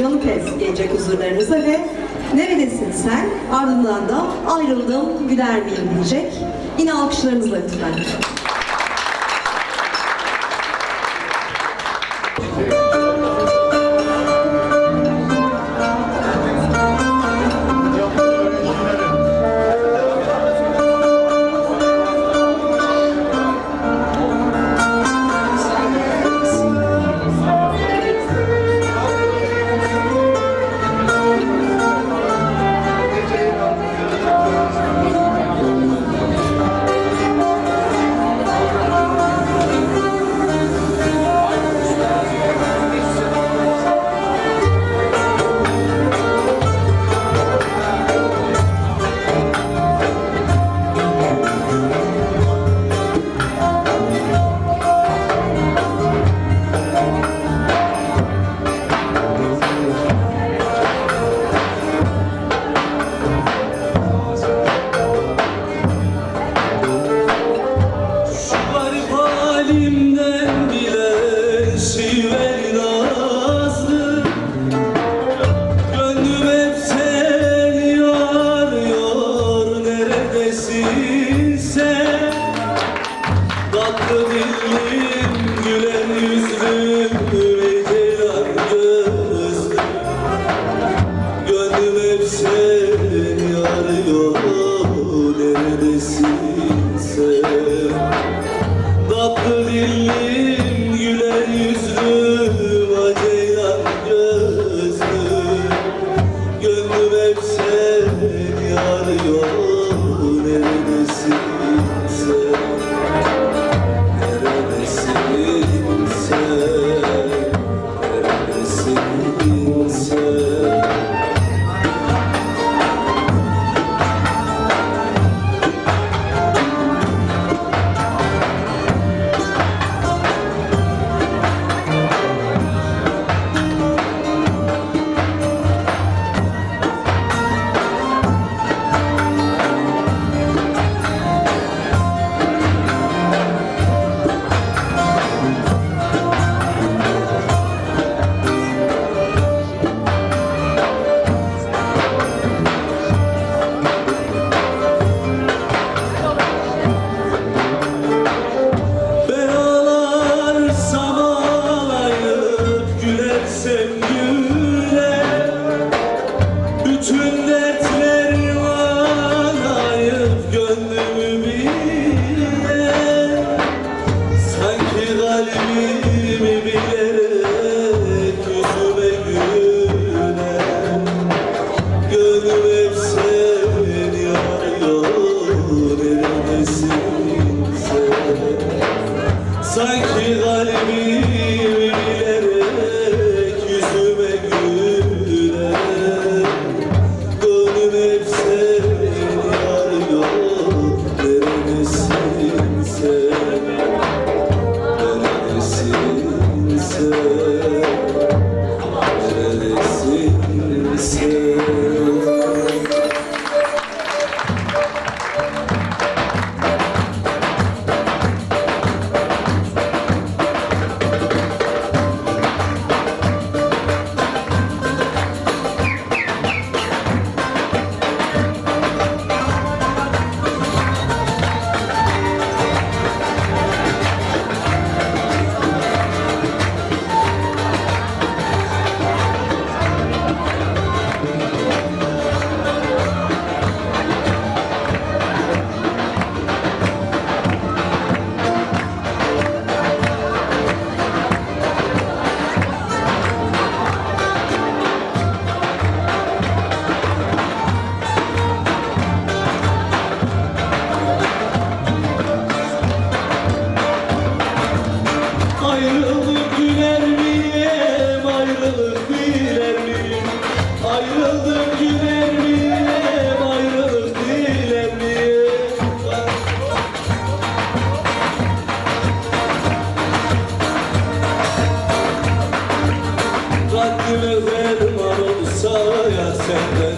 Canı Pez gelecek huzurlarınıza ve neredesin sen? Ardından da ayrıldım güler miyim diyecek. Yine alkışlarınızla lütfen. 주님 Gönlüme derman olsa ya senden